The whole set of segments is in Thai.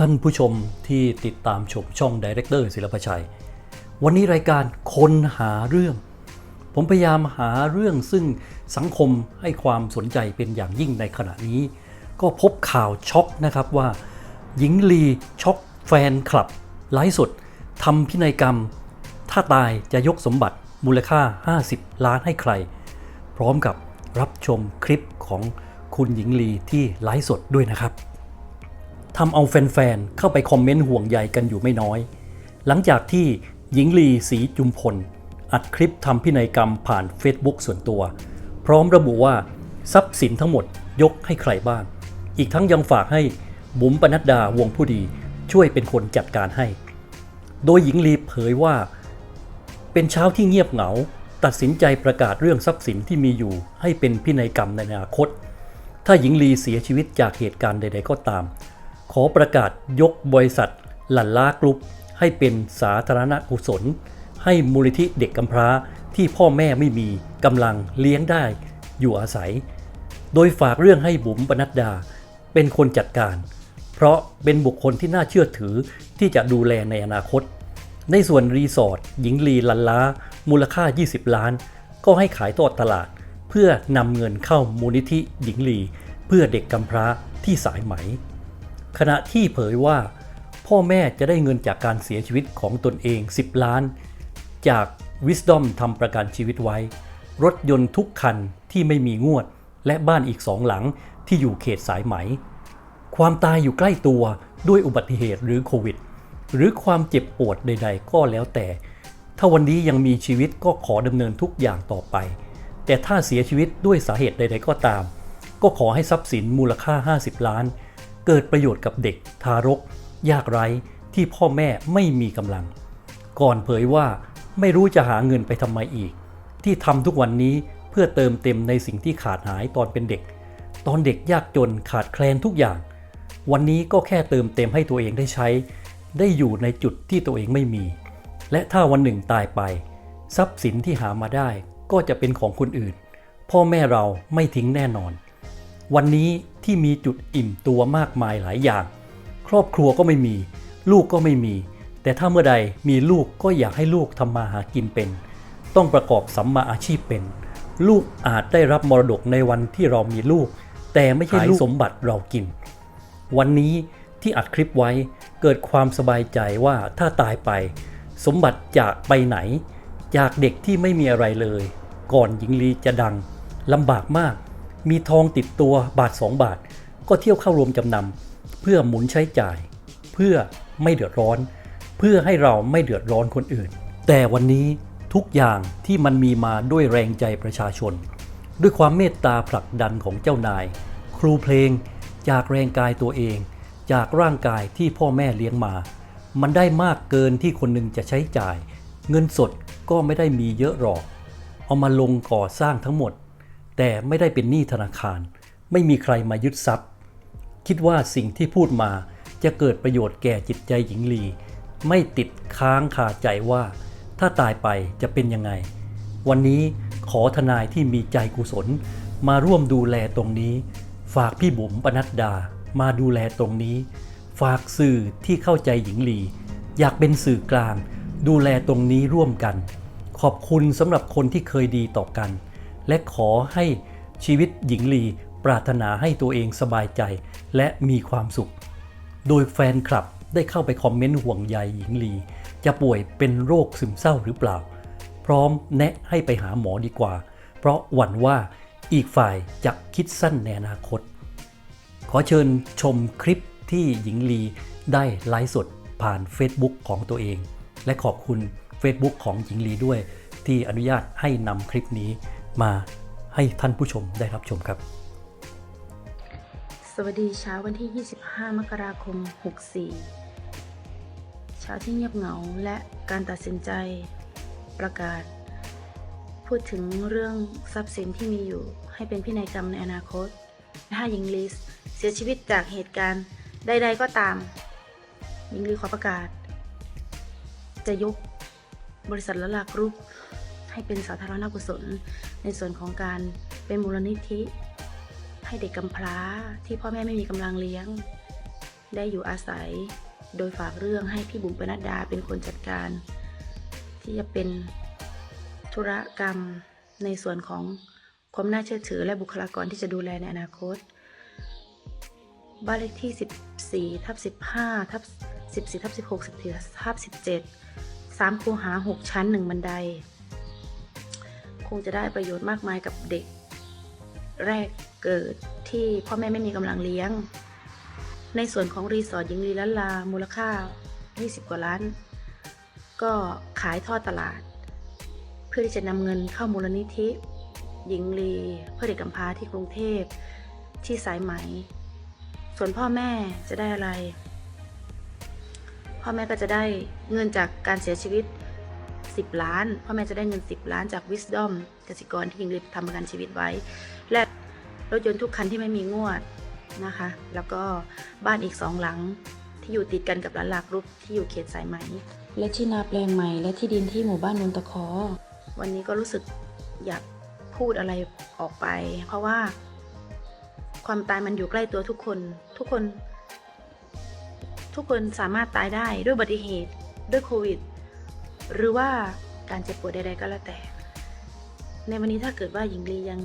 ท่านผู้ชมที่ติดตามชมช่องดีเรคเตอร์ศิลปชัย วันนี้รายการคนหาเรื่อง ผมพยายามหาเรื่องซึ่งสังคมให้ความสนใจเป็นอย่างยิ่งในขณะนี้ ก็พบข่าวช็อกนะครับว่า หญิงลีช็อกแฟนคลับไลฟ์สดทำพินัยกรรม ถ้าตายจะยกสมบัติมูลค่า 50 ล้านให้ใคร พร้อมกับรับชมคลิปของคุณหญิงลีที่ไลฟ์สดด้วยนะครับ ทำเอาแฟนๆ เข้าไปคอมเมนต์ห่วงใยกันอยู่ไม่น้อย หลังจากที่หญิงลีศรีจุมพล อัดคลิปทำพินัยกรรมผ่าน Facebook ส่วนตัว พร้อมระบุว่า ทรัพย์สินทั้งหมดยกให้ใครบ้าง อีกทั้งยังฝากให้บุ๋มปนัดดาวงผู้ดีช่วยเป็นคนจัดการให้ โดยหญิงลีเผยว่า เป็นเช้าที่เงียบเหงา ตัดสินใจประกาศเรื่องทรัพย์สินที่มีอยู่ ให้เป็นพินัยกรรมในอนาคต ถ้าหญิงลีเสียชีวิตจากเหตุการณ์ใด ๆ ก็ตาม อประกาศยกบริษัทหลันล้ากรุ๊ปให้เป็นสาธารณกุศล ให้มูลนิธิเด็กกำพร้าที่พ่อแม่ไม่มีกำลังเลี้ยงได้อยู่อาศัย โดยฝากเรื่องให้บุ๋มปนัดดาเป็นคนจัดการ เพราะเป็นบุคคลที่น่าเชื่อถือที่จะดูแลในอนาคต ในส่วนรีสอร์ทหญิงลีลันล้า มูลค่า 20 ล้าน ก็ให้ขายทอดตลาด เพื่อนำเงินเข้ามูลนิธิหญิงลี เพื่อเด็กกำพร้าที่สายไหม ขณะที่เผยว่า พ่อแม่จะได้เงินจากการเสียชีวิตของตนเอง 10 ล้าน จาก Wisdom ทำประกันชีวิตไว้ รถยนต์ทุกคันที่ไม่มีงวด และบ้านอีกสองหลังที่อยู่เขตสายไหม ความตายอยู่ใกล้ตัวด้วยอุบัติเหตุหรือโควิด หรือความเจ็บปวดใด ๆ ก็แล้วแต่ ถ้าวันนี้ยังมีชีวิตก็ขอดำเนินทุกอย่างต่อไป แต่ถ้าเสียชีวิตด้วยสาเหตุใด ๆ ก็ตาม ก็ขอให้ทรัพย์สินมูลค่า 50 ล้าน เกิดประโยชน์กับเด็กทารก ยากไร้ที่พ่อแม่ไม่มีกำลัง ก่อนเผยว่าไม่รู้จะหาเงินไปทำไมอีก ที่ทำทุกวันนี้เพื่อเติมเต็มในสิ่งที่ขาดหายตอนเป็นเด็ก ตอนเด็กยากจนขาดแคลนทุกอย่าง วันนี้ก็แค่เติมเต็มให้ตัวเองได้ใช้ ได้อยู่ในจุดที่ตัวเองไม่มี และถ้าวันหนึ่งตายไป ทรัพย์สินที่หามาได้ก็จะเป็นของคนอื่น พ่อแม่เราไม่ทิ้งแน่นอน วันนี้ ที่มีจุดอิ่มตัวมากมายหลายอย่าง ครอบครัวก็ไม่มี ลูกก็ไม่มี แต่ถ้าเมื่อใดมีลูกก็อยากให้ลูกทำมาหากินเป็น ต้องประกอบสัมมาอาชีพเป็น ลูกอาจได้รับมรดกในวันที่เรามีลูก แต่ไม่ใช่ลูกสมบัติเรากิน วันนี้ที่อัดคลิปไว้เกิดความสบายใจว่าถ้าตายไป สมบัติจะไปไหน จากเด็กที่ไม่มีอะไรเลย ก่อนหญิงลีจะดังลำบากมาก มีทองติดตัวบาท 2 บาท ก็เที่ยวเข้ารวมจำนำเพื่อหมุนใช้จ่าย เพื่อไม่เดือดร้อน เพื่อให้เราไม่เดือดร้อนคนอื่น แต่วันนี้ทุกอย่างที่มันมีมาด้วยแรงใจประชาชน ด้วยความเมตตาผลักดันของเจ้านาย ครูเพลงจากแรงกายตัวเอง จากร่างกายที่พ่อแม่เลี้ยงมา มันได้มากเกินที่คนหนึ่งจะใช้จ่าย เงินสดก็ไม่ได้มีเยอะหรอก เอามาลงก่อสร้างทั้งหมด แต่ไม่ได้เป็นหนี้ธนาคาร ไม่มีใครมายึดทรัพย์ คิดว่าสิ่งที่พูดมาจะเกิดประโยชน์แก่จิตใจหญิงลี ไม่ติดค้างคาใจว่า ถ้าตายไปจะเป็นยังไง วันนี้ขอทนายที่มีใจกุศล มาร่วมดูแลตรงนี้ ฝากพี่บุ๋มปนัดดามาดูแลตรงนี้ ฝากสื่อที่เข้าใจหญิงลี อยากเป็นสื่อกลาง ดูแลตรงนี้ร่วมกัน ขอบคุณสำหรับคนที่เคยดีต่อกัน และขอให้ชีวิตหญิงลีปรารถนาให้ตัวเองสบายใจและมีความสุข โดยแฟนคลับได้เข้าไปคอมเมนต์ห่วงใยหญิงลี จะป่วยเป็นโรคซึมเศร้าหรือเปล่า พร้อมแนะให้ไปหาหมอดีกว่า เพราะหวั่นว่าอีกฝ่ายจะคิดสั้นในอนาคต ขอเชิญชมคลิปที่หญิงลีได้ไลฟ์สดผ่าน Facebook ของตัวเอง และขอบคุณ Facebook ของหญิงลีด้วย ที่อนุญาตให้นำคลิปนี้ มาให้ท่านผู้ชมได้รับชมครับ สวัสดีเช้าวันที่ 25 มกราคม 64 เช้าที่เงียบเหงาและการตัดสินใจประกาศ พูดถึงเรื่องทรัพย์สินที่มีอยู่ให้เป็นพินัยกรรมในอนาคต ถ้าหญิงลีเสียชีวิตจากเหตุการณ์ใดๆก็ตามหญิงลีขอประกาศ จะยกบริษัทละลากรุ๊ป ให้เป็นสาธารณกุศล ในส่วนของการเป็นมูลนิธิ ให้เด็กกำพร้าที่พ่อแม่ไม่มีกำลังเลี้ยง ได้อยู่อาศัย โดยฝากเรื่องให้พี่บุ๋มปนัดดาเป็นคนจัดการ ที่จะเป็นธุรกรรมในส่วนของความน่าเชื่อถือและบุคลากรที่จะดูแลในอนาคต บ้านเลขที่ 14ทับ15ทับ14ทับ16 14ทับ17 3 คูหา 6 ชั้น 1 บันได คงจะได้ประโยชน์มากมายกับเด็ก แรกเกิดที่พ่อแม่ไม่มีกำลังเลี้ยง ในส่วนของรีสอร์ทหญิงลีลันลามูลค่า 20 กว่าล้าน ก็ขายทอดตลาด เพื่อที่จะนำเงินเข้ามูลนิธิ หญิงลีเพื่อเด็กกำพร้าที่กรุงเทพที่สายไหม ส่วนพ่อแม่จะได้อะไร พ่อแม่ก็จะได้เงินจากการเสียชีวิต 10 ล้านพ่อแม่จะได้เงิน 10 ล้านจาก Wisdom กสิกรที่หญิงลีทำประกันชีวิตไว้ และรถยนต์ทุกคันที่ไม่มีงวดนะคะ แล้วก็บ้านอีกสองหลังที่อยู่ติดกันกับร้านหลากรุปที่อยู่เขตสายไหม และที่นาแปลงใหม่ และที่ดินที่หมู่บ้านนนตะคอ วันนี้ก็รู้สึกอยากพูดอะไรออกไป เพราะว่า ความตายมันอยู่ใกล้ตัวทุกคน ทุกคน ทุกคนสามารถตายได้ด้วยอุบัติเหตุด้วยโควิด หรือว่าการเจ็บปวยใดๆก็แล้วแต่ ในวันนี้ถ้าเกิดว่าหญิงลียัง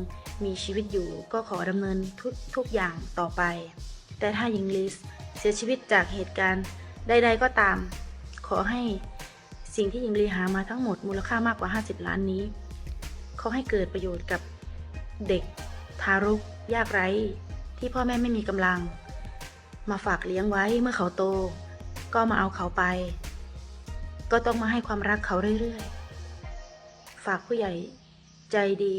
มีชีวิตอยู่ ก็ขอดำเนินทุกทุกอย่างต่อไป แต่ถ้าหญิงลีเสียชีวิตจากเหตุการณ์ใด ๆ ก็ตาม ขอให้สิ่งที่หญิงลีหามาทั้งหมดมูลค่ามากกว่า 50 ล้านนี้ ขอให้เกิดประโยชน์กับเด็กทารก ยากไร้ ที่พ่อแม่ไม่มีกำลัง มาฝากเลี้ยงไว้เมื่อเขาโต ก็มาเอาเขาไป ก็ต้องมาให้ความรักเขาเรื่อยๆ ฝากผู้ใหญ่ใจดี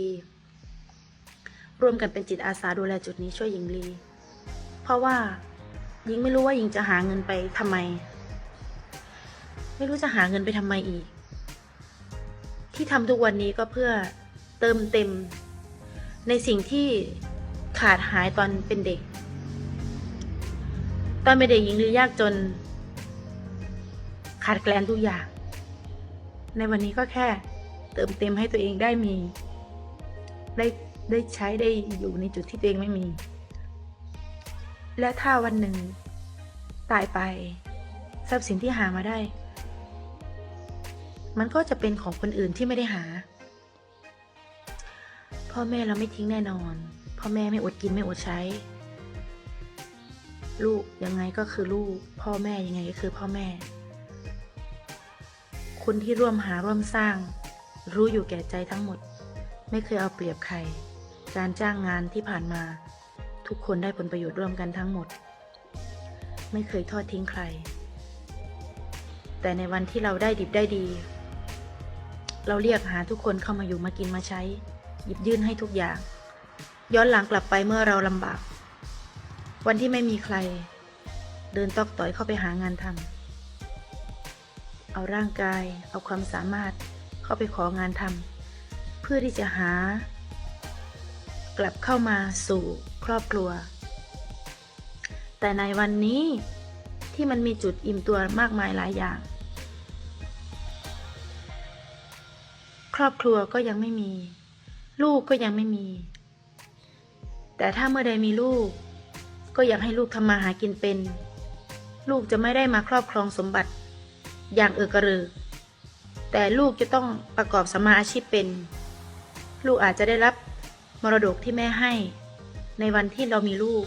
ร่วมกันเป็นจิตอาสาดูแลจุดนี้ช่วยหญิงลี เพราะว่าหญิงไม่รู้ว่าหญิงจะหาเงินไปทำไม ไม่รู้จะหาเงินไปทำไมอีก ที่ทำทุกวันนี้ก็เพื่อเติมเต็ม ในสิ่งที่ขาดหายตอนเป็นเด็ก ตอนเป็นเด็กหญิงลียากจน ขาดแคลนทุกอย่าง ในวันนี้ก็แค่เติมเต็มให้ตัวเองได้มี ได้ได้ใช้ได้อยู่ในจุดที่ตัวเองไม่มี และถ้าวันหนึ่ง ตายไปทรัพย์สินที่หามาได้ มันก็จะเป็นของคนอื่นที่ไม่ได้หา พ่อแม่เราไม่ทิ้งแน่นอน พ่อแม่ไม่อดกินไม่อดใช้ ลูกยังไงก็คือลูก พ่อแม่ยังไงก็คือพ่อแม่ คนที่ร่วมหาร่วมสร้าง รู้อยู่แก่ใจทั้งหมด ไม่เคยเอาเปรียบใคร การจ้างงานที่ผ่านมา ทุกคนได้ผลประโยชน์ร่วมกันทั้งหมด ไม่เคยทอดทิ้งใคร แต่ในวันที่เราได้ดิบได้ดี เราเรียกหาทุกคนเข้ามาอยู่มากินมาใช้ หยิบยื่นให้ทุกอย่าง ย้อนหลังกลับไปเมื่อเราลำบาก วันที่ไม่มีใคร เดินตอกต่อยเข้าไปหางานทำ เอาร่างกาย เอาความสามารถเข้าไปของานทำเพื่อที่จะหา กลับเข้ามาสู่ครอบครัว แต่ในวันนี้ที่มันมีจุดอิ่มตัวมากมายหลายอย่าง ครอบครัวก็ยังไม่มี ลูกก็ยังไม่มี แต่ถ้าเมื่อใดมีลูก ก็อยากให้ลูกทำมาหากินเป็น ลูกจะไม่ได้มาครอบครองสมบัติ อย่างเอือกระเริกแต่ลูกจะต้องประกอบสมมาอาชีพเป็น ลูกอาจจะได้รับมรดกที่แม่ให้ในวันที่เรามีลูก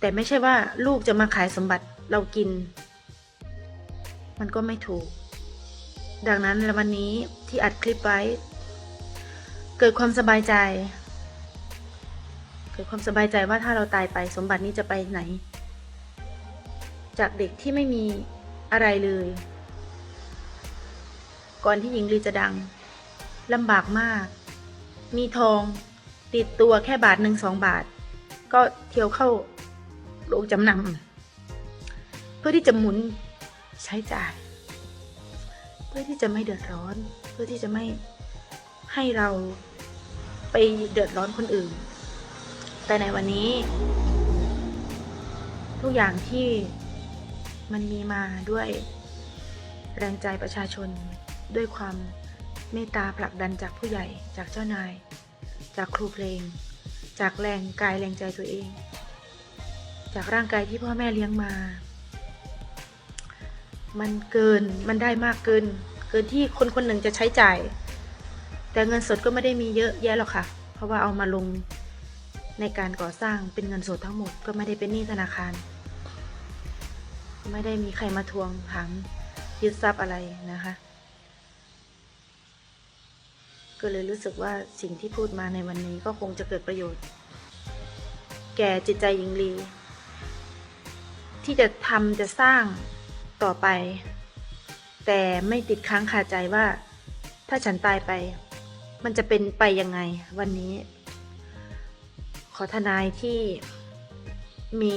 แต่ไม่ใช่ว่าลูกจะมาขายสมบัติเรากิน มันก็ไม่ถูก ดังนั้นวันนี้ที่อัดคลิปไว้ เกิดความสบายใจ เกิดความสบายใจว่าถ้าเราตายไปสมบัตินี้จะไปไหน จากเด็กที่ไม่มี อะไรเลย ก่อนที่หญิงลีจะดังลำบากมาก มีทอง ติดตัวแค่บาทหนึ่งสองบาท ก็เที่ยวเข้าโรงจำนำเพื่อที่จะหมุนใช้จ่าย เพื่อที่จะไม่เดือดร้อน เพื่อที่จะไม่ให้เราไปเดือดร้อนคนอื่น แต่ในวันนี้ ทุกอย่างที่ มันมีมาด้วยแรงใจประชาชน ด้วยความเมตตาผลักดันจากผู้ใหญ่ จากเจ้านาย จากครูเพลง จากแรงกายแรงใจตัวเอง จากร่างกายที่พ่อแม่เลี้ยงมา มันเกินมันได้มากเกิน เกินที่คนคนหนึ่งจะใช้จ่าย แต่เงินสดก็ไม่ได้มีเยอะแยะหรอกค่ะ เพราะว่าเอามาลงในการก่อสร้างเป็นเงินสดทั้งหมดก็ไม่ได้เป็นหนี้ธนาคาร ไม่ได้มีใครมาทวงถามยึดทรัพย์อะไรนะคะ ก็เลยรู้สึกว่าสิ่งที่พูดมาในวันนี้ก็คงจะเกิดประโยชน์ แก่จิตใจหญิงลี ที่จะทำจะสร้างต่อไป แต่ไม่ติดค้างคาใจว่า ถ้าฉันตายไป มันจะเป็นไปยังไงวันนี้ ขอทนายที่มี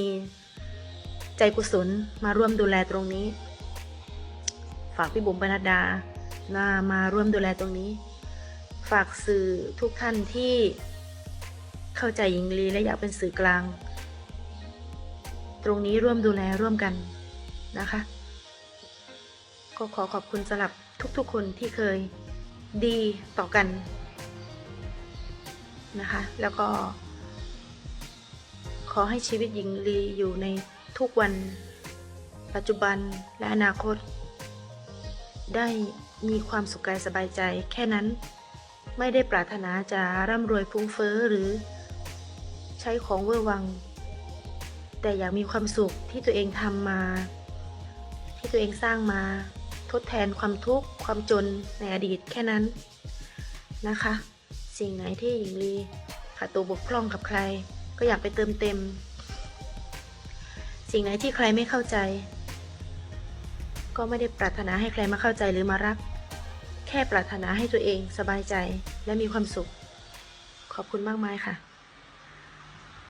ใจกุศลมาร่วมดูแลตรงนี้ ฝากพี่บุ๋มปนัดดานามาร่วมดูแลตรงนี้ ฝากสื่อทุกท่านที่เข้าใจหญิงลีและอยากเป็นสื่อกลาง ตรงนี้ร่วมดูแลร่วมกันนะคะ ก็ขอขอบคุณสำหรับทุกๆคนที่เคยดีต่อกันนะคะ แล้วก็ขอให้ชีวิตหญิงลีอยู่ใน ทุกวัน ปัจจุบันและอนาคต ได้มีความสุขกายสบายใจแค่นั้น ไม่ได้ปรารถนาจะร่ำรวยฟุ้งเฟ้อหรือ ใช้ของเวอร์วัง แต่อยากมีความสุขที่ตัวเองทำมา ที่ตัวเองสร้างมา ทดแทนความทุกข์ความจนในอดีตแค่นั้นนะคะ สิ่งไหนที่หญิงลีขาดตัวบกพร่องกับใคร ก็อยากไปเติมเต็ม สิ่งไหนที่ใครไม่เข้าใจ ก็ไม่ได้ปรารถนาให้ใครมาเข้าใจหรือมารัก แค่ปรารถนาให้ตัวเองสบายใจและมีความสุข ขอบคุณมากมายค่ะ